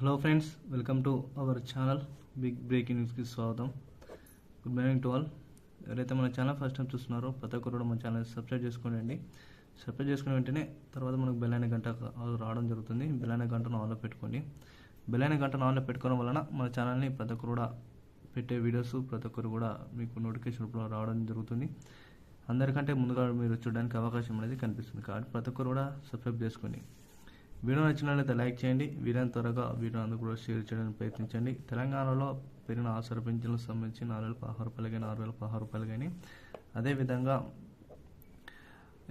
Hello friends welcome to our channel big breaking న్యూస్కి స్వాగతం. Good morning to all ఎవరైతే మన ఛానల్ ఫస్ట్ టైం చూస్తున్నారో ప్రతి ఒక్కరు కూడా మన ఛానల్ సబ్స్క్రైబ్ చేసుకోండి సబ్స్క్రైబ్ చేసుకున్న వెంటనే తర్వాత మనకు బెల్ అనే గంట రావడం జరుగుతుంది. బెల్ అనే గంటను ఆన్లో పెట్టుకోండి. బెల్ అనే గంటను ఆన్లో పెట్టుకోవడం వలన మన ఛానల్ని ప్రతి ఒక్కరు కూడా పెట్టే వీడియోస్ ప్రతి ఒక్కరు కూడా మీకు నోటిఫికేషన్ రూపంలో రావడం జరుగుతుంది. అందరికంటే ముందుగా మీరు చూడడానికి అవకాశం అనేది కనిపిస్తుంది. కాబట్టి ప్రతి ఒక్కరు కూడా సబ్స్క్రైబ్ చేసుకోండి వీడియో నచ్చినట్లయితే లైక్ చేయండి. వీడియోని త్వరగా వీడియో అందరూ కూడా షేర్ చేయడానికి ప్రయత్నించండి. తెలంగాణలో పెరిగిన ఆసర పెంచులకు సంబంధించి నాలుగు వేల పదహారు రూపాయలు కానీ ఆరు వేల పదహారు రూపాయలు కానీ అదేవిధంగా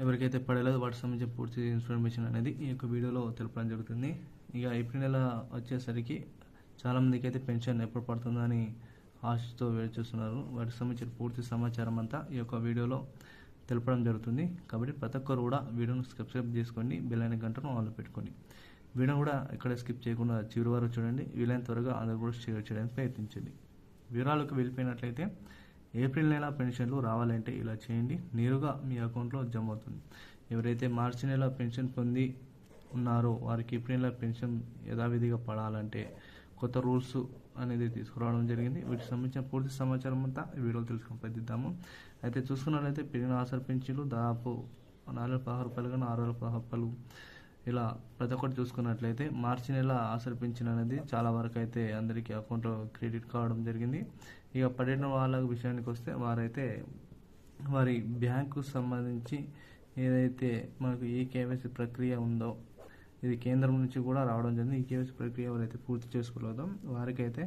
ఎవరికైతే పడలేదో వాటికి సంబంధించిన పూర్తి ఇన్ఫర్మేషన్ అనేది ఈ యొక్క వీడియోలో తెలపడం జరుగుతుంది. ఇక ఏప్రిల్ నెల వచ్చేసరికి చాలామందికి అయితే పెన్షన్ ఎప్పుడు పడుతుందని ఆశతో వేడి చూస్తున్నారు. వాటికి సంబంధించిన పూర్తి సమాచారం అంతా ఈ యొక్క వీడియోలో తెలపడం జరుగుతుంది. కాబట్టి ప్రతి ఒక్కరు కూడా వీడియోను సబ్స్క్రైబ్ చేసుకోండి. బెల్ అనే గంటను ఆన్లో పెట్టుకోండి. వీడియో కూడా ఎక్కడ స్కిప్ చేయకుండా చివరి వరకు చూడండి. వీలైన త్వరగా అందరూ కూడా షేర్ చేయడానికి ప్రయత్నించండి. వివరాలకు వెళ్ళిపోయినట్లయితే ఏప్రిల్ నెల పెన్షన్లు రావాలంటే ఇలా చేయండి. నేరుగా మీ అకౌంట్లో జమ అవుతుంది. ఎవరైతే మార్చి నెల పెన్షన్ పొంది ఉన్నారో వారికి ఏప్రిల్ నెల పెన్షన్ యథావిధిగా పడాలంటే కొత్త రూల్స్ అనేది తీసుకురావడం జరిగింది. వీటికి సంబంధించిన పూర్తి సమాచారం అంతా ఈ వీడియోలో తెలుసుకుని ప్రయత్నిద్దాము అయితే చూసుకున్నట్లయితే పెరిగిన ఆసర పెన్షన్లు దాదాపు నాలుగు వేల పదహారు రూపాయలు కానీ ఆరు వేల పదహారు రూపాయలు ఇలా ప్రతి ఒక్కటి చూసుకున్నట్లయితే మార్చి నెల ఆసర అనేది చాలా వరకు అయితే అందరికీ అకౌంట్లో క్రెడిట్ కావడం జరిగింది. ఇక పడిన వాళ్ళ విషయానికి వస్తే వారైతే వారి బ్యాంకు సంబంధించి ఏదైతే మనకు ఈ కేవైసీ ప్రక్రియ ఉందో ఇది కేంద్రం నుంచి కూడా రావడం జరిగింది. ఈ కేవైసీ ప్రక్రియ ఎవరైతే పూర్తి చేసుకోలేదో వారికైతే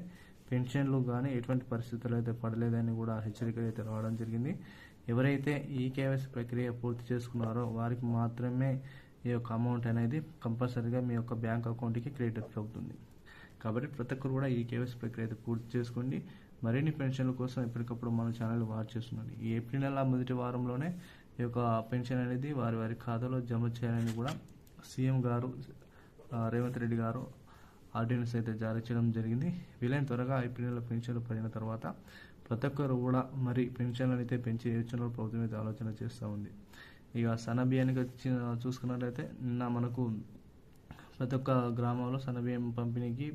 పెన్షన్లు కానీ ఎటువంటి పరిస్థితులు అయితే పడలేదని కూడా హెచ్చరికలు అయితే రావడం జరిగింది. ఎవరైతే ఈ కేవైసీ ప్రక్రియ పూర్తి చేసుకున్నారో వారికి మాత్రమే ఈ యొక్క అమౌంట్ అనేది కంపల్సరీగా మీ యొక్క బ్యాంక్ అకౌంట్కి క్రెడిట్ అవుతుంది. కాబట్టి ప్రతి ఒక్కరు కూడా ఈ కేవైసీ ప్రక్రియ అయితే పూర్తి చేసుకోండి. మరిన్ని పెన్షన్ల కోసం ఎప్పటికప్పుడు మన ఛానల్ వాచ్ చేస్తున్నాను ఈ ఏప్రిల్ నెల మొదటి వారంలోనే ఈ యొక్క పెన్షన్ అనేది వారి వారి ఖాతాలో జమ చేయాలని కూడా సీఎం గారు రేవంత్ రెడ్డి గారు ఆర్డినెన్స్ అయితే జారీ చేయడం జరిగింది. వీలైన త్వరగా ఐపీఎల్ పెన్షన్లు పడిన తర్వాత ప్రతి ఒక్కరు కూడా మరి పెన్షన్లను అయితే పెంచే యోచనలో ప్రభుత్వం అయితే ఆలోచన చేస్తూ ఉంది. ఇక సన్నబియ్యానికి వచ్చిన చూసుకున్నట్లయితే నిన్న మనకు ప్రతి ఒక్క గ్రామంలో సన్నబియ్యం పంపిణీకి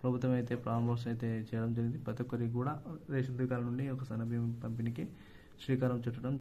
ప్రభుత్వం అయితే ప్రారంభోత్సవం అయితే చేయడం జరిగింది. ప్రతి ఒక్కరికి కూడా రేషన్ దుకాణాల నుండి ఒక సన్నబియ్యం పంపిణీకి శ్రీకారం చుట్టడం